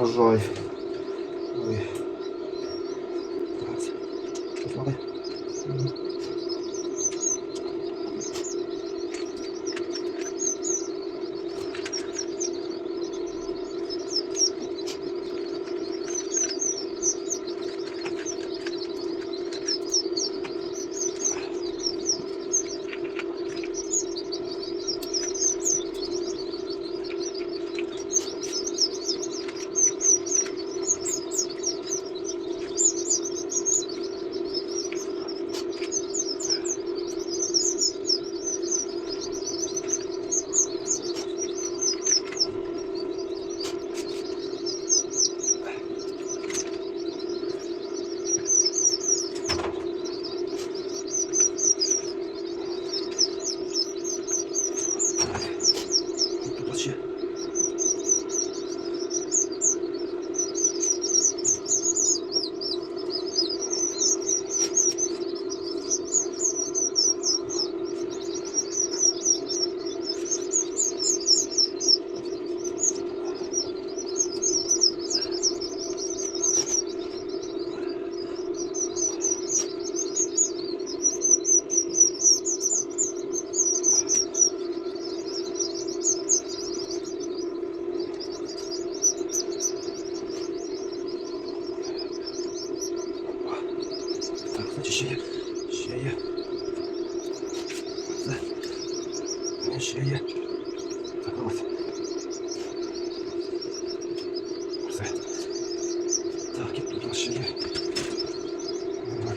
урожай. Ой. Раз. Попали. Мгм. Тут ще. Так, значить ще є. Ще є. Все. Ще є. Так, ось. Все. Так, і тут у нас ще є. Ага.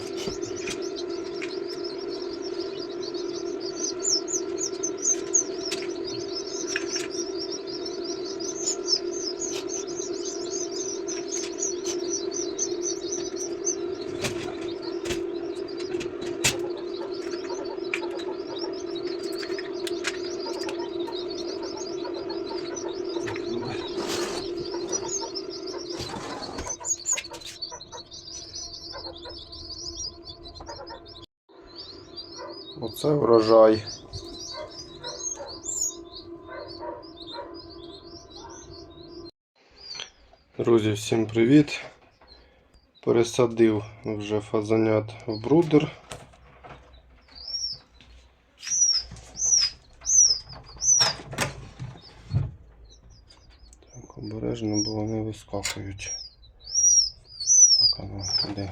Так, давай. Оце врожай. Друзі, всім привіт. Пересадив вже фазанят в брудер. Так, обережно, бо вони вискакують. Так, а ну куди?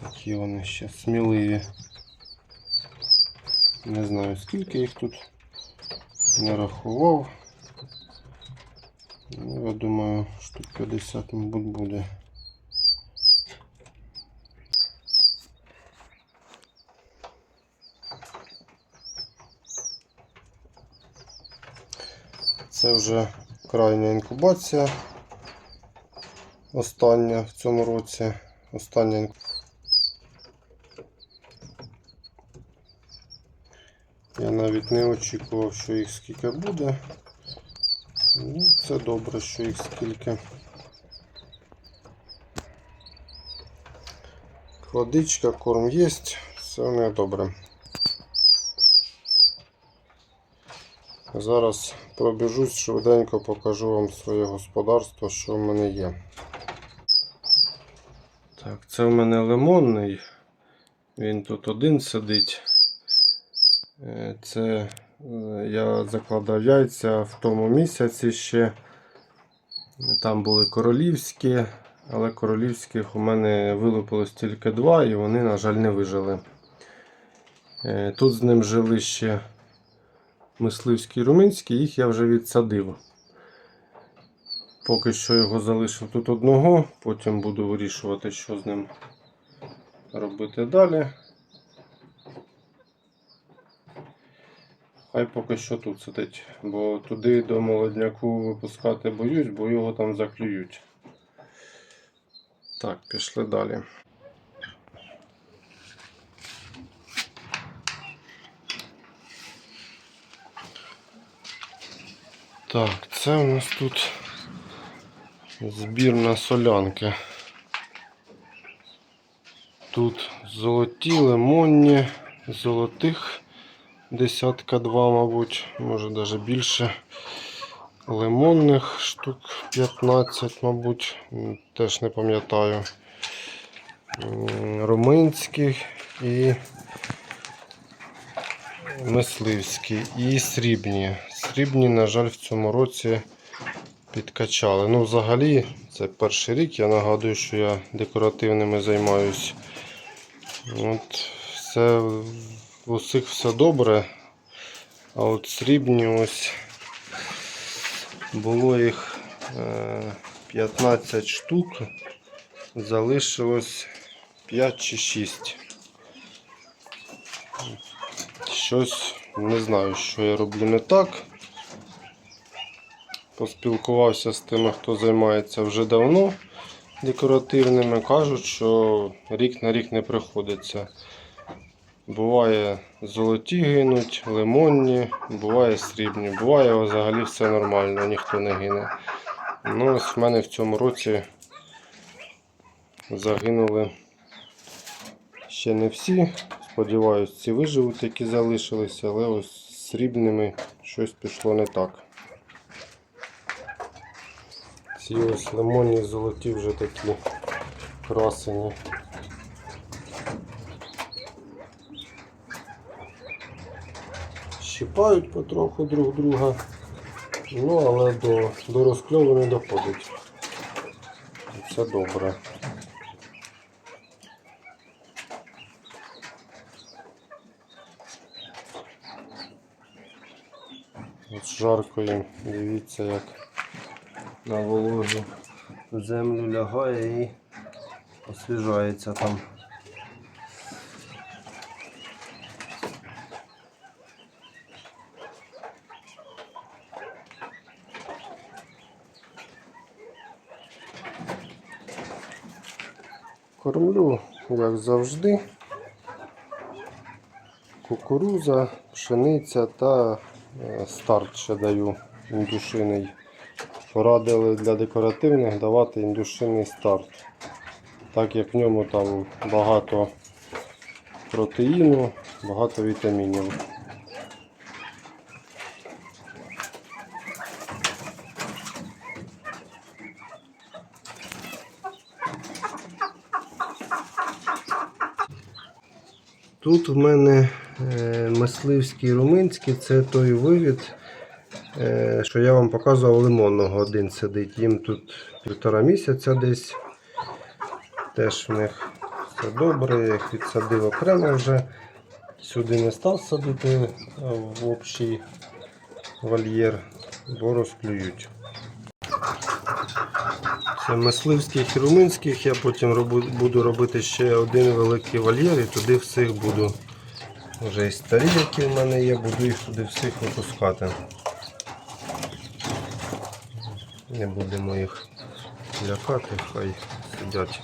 Такі вони ще сміливі. Не знаю скільки їх тут не рахував. Ну, я думаю, штук 50, мабуть, буде. Це вже крайня інкубація. Остання в цьому році. Остання інкубація. Я навіть не очікував, що їх скільки буде. Ну, це добре, що їх скільки. Водичка, корм є, все в них добре. Зараз пробіжусь швиденько, покажу вам своє господарство, що в мене є. Так, це в мене лимонний. Він тут один сидить. Е, Це е, я закладав яйця в тому місяці ще. Там були королівські, але королівських у мене вилупилось тільки два і вони, на жаль, не вижили. Е, Тут з ним жили ще мисливський і румунський, їх я вже відсадив. Поки що його залишив тут одного, потім буду вирішувати, що з ним робити далі. Хай поки що тут сидить, бо туди до молодняку випускати боюсь, бо його там заклюють. Так, пішли далі. Так, це у нас тут збір на солянки. Тут золоті, лимонні, золотих десятка два, мабуть, може навіть більше. лимонних штук 15, мабуть, теж не пам'ятаю. Румунських і мисливські і срібні. Срібні, на жаль, в цьому році підкачали. Ну, взагалі, це перший рік. Я нагадую, що я декоративними займаюсь. От, все, в усіх все добре. А от срібні ось було їх е, 15 штук, залишилось 5 чи 6. Щось не знаю, що я роблю не так. Поспілкувався з тими, хто займається вже давно декоративними. Кажуть, що рік на рік не приходиться. Буває золоті гинуть, лимонні, буває срібні. Буває взагалі все нормально, ніхто не гине. Ну, ось в мене в цьому році загинули ще не всі. Сподіваюсь, ці виживуть, які залишилися, але ось срібними щось пішло не так. Ці ось лимонні золоті вже такі красені. Щипають потроху друг друга, ну але до, до розкльову не доходить. Це добре. От жарко дивіться як на вологу землю лягає і освіжається там. Кормлю, як завжди, кукуруза, пшениця та е, старт ще даю індушиний. Порадили для декоративних давати індушиний старт, так як в ньому там багато протеїну, багато вітамінів. Тут в мене е, мисливський румунський, це той вивід, е, що я вам показував лимонного один сидить. Їм тут півтора місяця десь. Теж в них все добре, я їх відсадив окремо вже. Сюди не став садити в общий вольєр, бо розклюють. Це мисливських і румунських. Я потім робу- буду робити ще один великий вольєр і туди всіх буду. Вже і старі, які в мене є, буду їх туди всіх випускати. Не будемо їх лякати, хай сидять.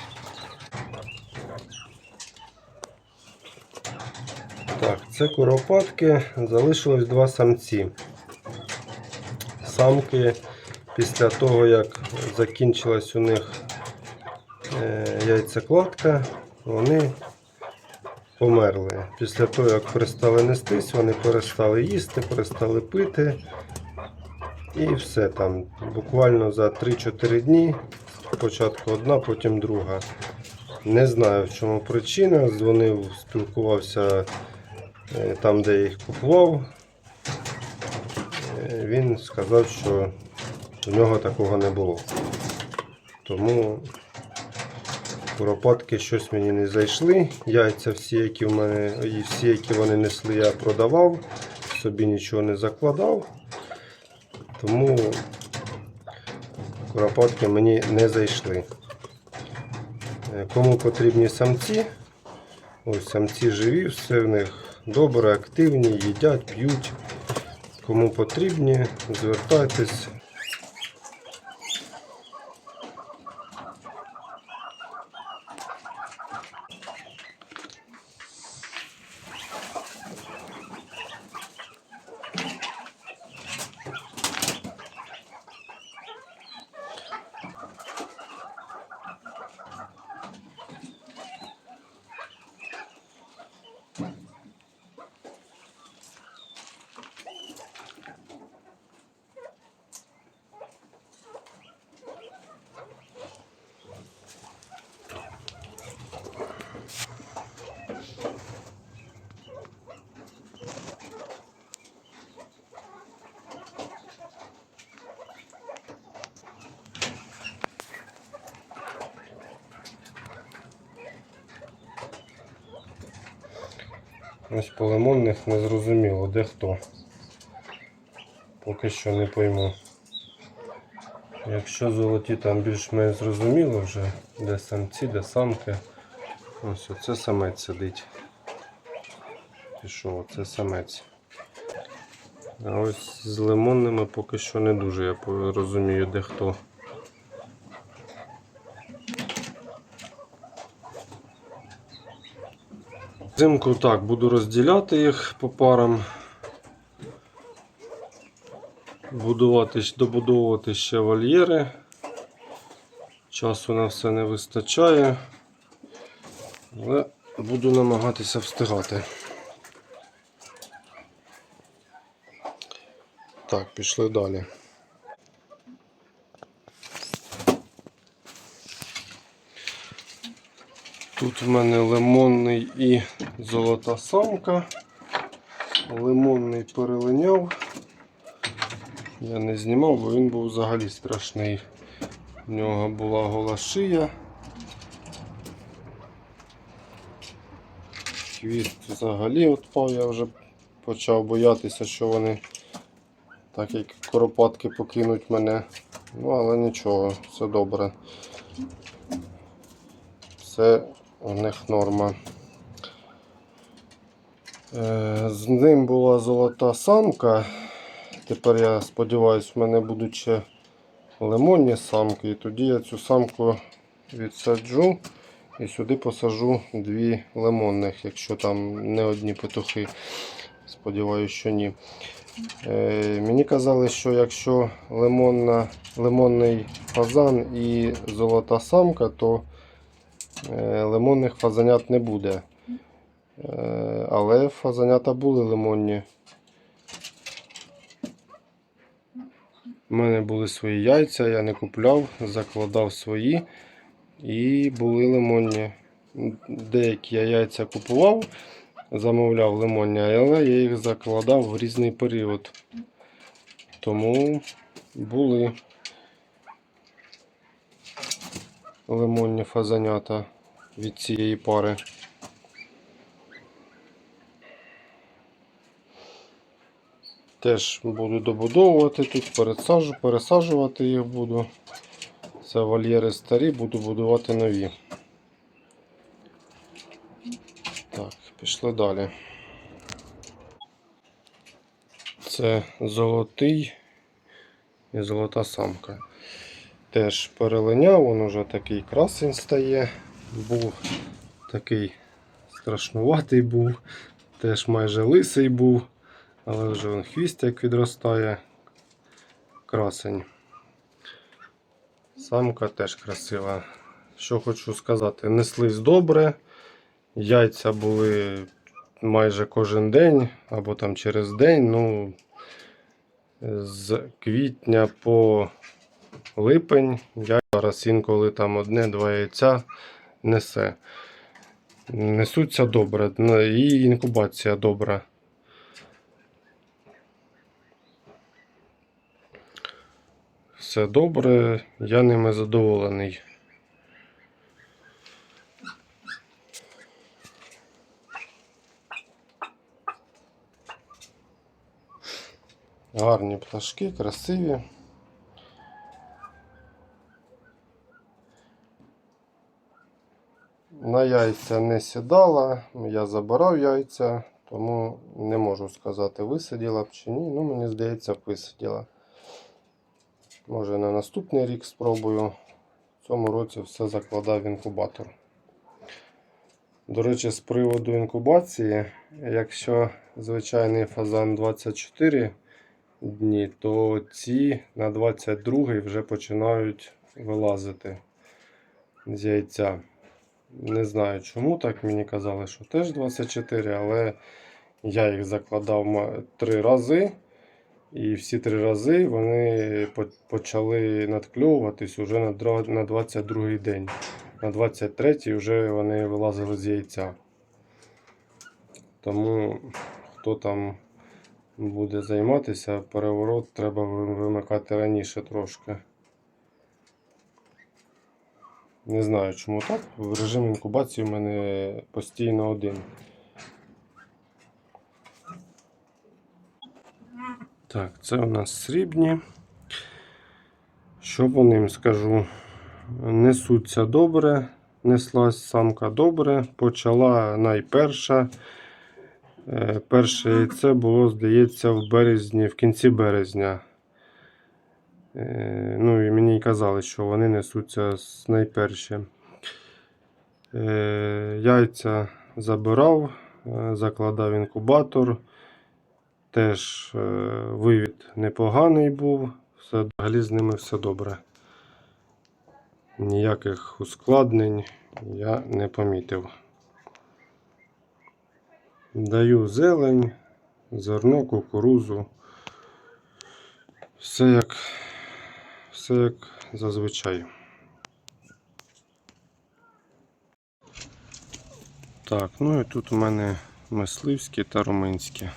Так, це куропатки, залишилось два самці. Самки після того, як закінчилась у них е, яйцекладка, вони померли. Після того, як перестали нестись, вони перестали їсти, перестали пити. І все там. Буквально за 3-4 дні. Спочатку одна, потім друга. Не знаю в чому причина. Дзвонив, спілкувався е, там, де їх купував. Е, Він сказав, що у нього такого не було. Тому куропатки щось мені не зайшли. Яйця всі, які в мене, і всі, які вони несли, я продавав, собі нічого не закладав. Тому куропатки мені не зайшли. Е, Кому потрібні самці, ось самці живі, все в них добре, активні, їдять, п'ють. Кому потрібні, звертайтесь. Ось по лимонних не зрозуміло, де хто. Поки що не пойму. Якщо золоті там більш-менш зрозуміло вже, де самці, де самки. Ось оце самець сидить. Пішов, це самець. А ось з лимонними поки що не дуже я розумію, де хто. Взимку так, буду розділяти їх по парам. Будувати, добудовувати ще вольєри. Часу на все не вистачає. Але буду намагатися встигати. Так, пішли далі. Тут в мене лимонний і золота самка. Лимонний перелиняв. Я не знімав, бо він був взагалі страшний. У нього була гола шия. Хвіст взагалі відпав, я вже почав боятися, що вони так як коропатки покинуть мене. Ну, але нічого, все добре. Все у них норма. Е, З ним була золота самка. Тепер я сподіваюся, в мене будуть ще лимонні самки. І тоді я цю самку відсаджу і сюди посажу дві лимонних, якщо там не одні петухи. Сподіваюся, що ні. Е, мені казали, що якщо лимонна, лимонний фазан і золота самка, то лимонних фазанят не буде. Е, але фазанята були лимонні. У мене були свої яйця, я не купляв, закладав свої і були лимонні. Деякі я яйця купував, замовляв лимонні, але я їх закладав в різний період. Тому були лимонні фазанята від цієї пари. Теж буду добудовувати тут, пересаджу, пересаджувати їх буду. Це вольєри старі, буду будувати нові. Так, пішли далі. Це золотий і золота самка. Теж перелиняв, він уже такий красень стає. Був такий страшнуватий був, теж майже лисий був. Але вже вон хвіст як відростає. Красень. Самка теж красива. Що хочу сказати, неслись добре. Яйця були майже кожен день або там через день. Ну, з квітня по липень я зараз інколи там одне-два яйця несе. Несуться добре. І інкубація добра. Все добре, я ними задоволений. Гарні пташки, красиві. На яйця не сідала, я забирав яйця, тому не можу сказати, висиділа б чи ні. Ну, мені здається, висиділа. Може на наступний рік спробую. В цьому році все закладав в інкубатор. До речі, з приводу інкубації, якщо звичайний фазан 24 дні, то ці на 22 вже починають вилазити з яйця. Не знаю чому так. Мені казали, що теж 24, але я їх закладав три рази. І всі три рази вони почали надкльовуватись уже на дра- на 22 день. На 23-й вже вони вилазили з яйця. Тому хто там буде займатися, переворот треба вимикати раніше трошки. Не знаю чому так. В режим інкубації в мене постійно один. Так, це у нас срібні. Що по ним скажу? Несуться добре, неслась самка добре, почала найперша. Е, перше яйце було, здається, в березні, в кінці березня. Е, Ну і мені казали, що вони несуться з найперші. Е, Яйця забирав, е, закладав інкубатор. Теж е, вивід непоганий був, все, взагалі з ними все добре. Ніяких ускладнень я не помітив. Даю зелень, зерно, кукурузу. Все як, все як зазвичай. Так, ну і тут у мене мисливські та румунські.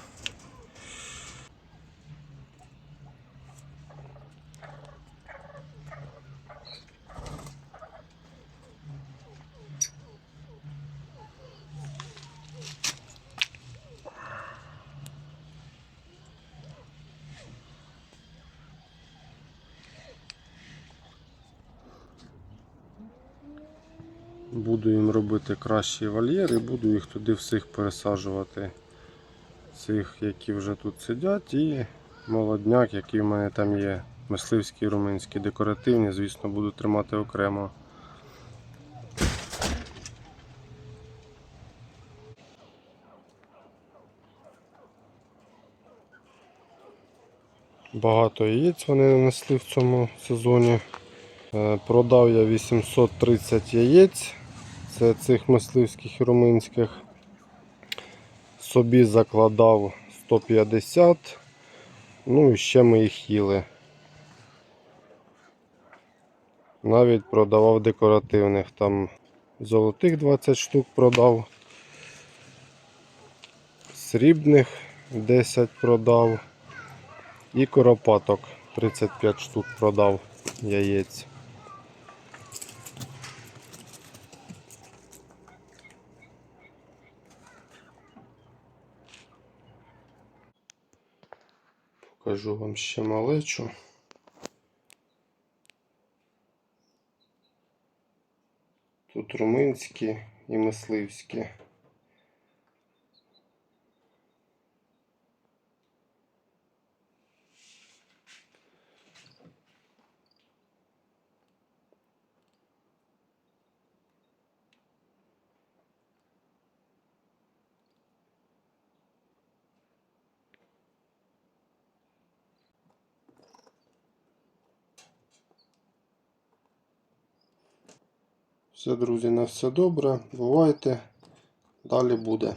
Буду їм робити вольєр і буду їх туди всіх пересаджувати. Цих, які вже тут сидять, і молодняк, який в мене там є. Мисливські, румунські, декоративні, звісно, буду тримати окремо. Багато яєць вони нанесли в цьому сезоні. Е, Продав я 830 яєць. Це цих мисливських і румунських. Собі закладав 150. Ну і ще ми їх їли. Навіть продавав декоративних. Там золотих 20 штук продав. Срібних 10 продав. І коропаток 35 штук продав яєць. Покажу вам ще малечу. Тут румунські і мисливські. Все, друзі, на все добре. Бувайте. Далі буде.